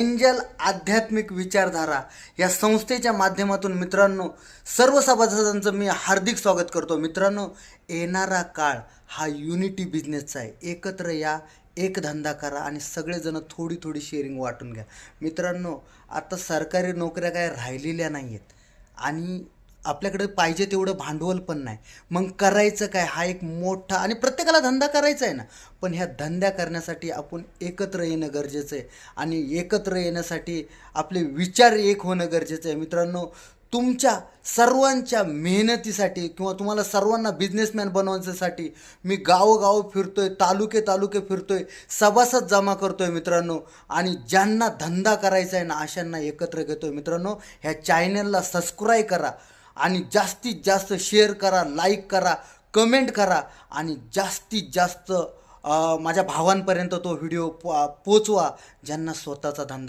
Angel आध्यात्मिक विचारधारा या संस्थेच्या माध्यमातून मित्रांनो सर्व सभासदांचं मी हार्दिक स्वागत करतो. मित्रांनो येणारा काळ हा युनिटी बिझनेसचा आहे. एकत्र या एक धंदा करा आणि सगळेजण थोडी थोडी शेअरिंग वाटून घ्या. मित्रांनो आता सरकारी नोकऱ्या काय राहिलेल्या नाही आहेत आणि आपल्याकडे पाहिजे तेवढं भांडवल पण नाही. मग करायचं काय? हा एक मोठा आणि प्रत्येकाला धंदा करायचा आहे ना. पण ह्या धंद्या करण्यासाठी आपण एकत्र येणं गरजेचं आहे. आणि एकत्र येण्यासाठी आपले विचार एक होणं गरजेचं आहे. मित्रांनो तुमच्या सर्वांच्या मेहनतीसाठी किंवा तुम्हाला सर्वांना बिझनेसमॅन बनवण्यासाठी मी गावोगाव फिरतोय तालुके तालुके फिरतोय सभासद जमा करतोय मित्रांनो. आणि ज्यांना धंदा करायचा आहे ना अशांना एकत्र घेतोय. मित्रांनो ह्या चॅनलला सबस्क्राईब करा. आणि जास्तीत जास्त शेअर करा लाईक करा कमेंट करा आणि जास्तीत जास्त माझ्या भावांपर्यंत तो व्हिडिओ पो पोचवा ज्यांना स्वतःचा धंदा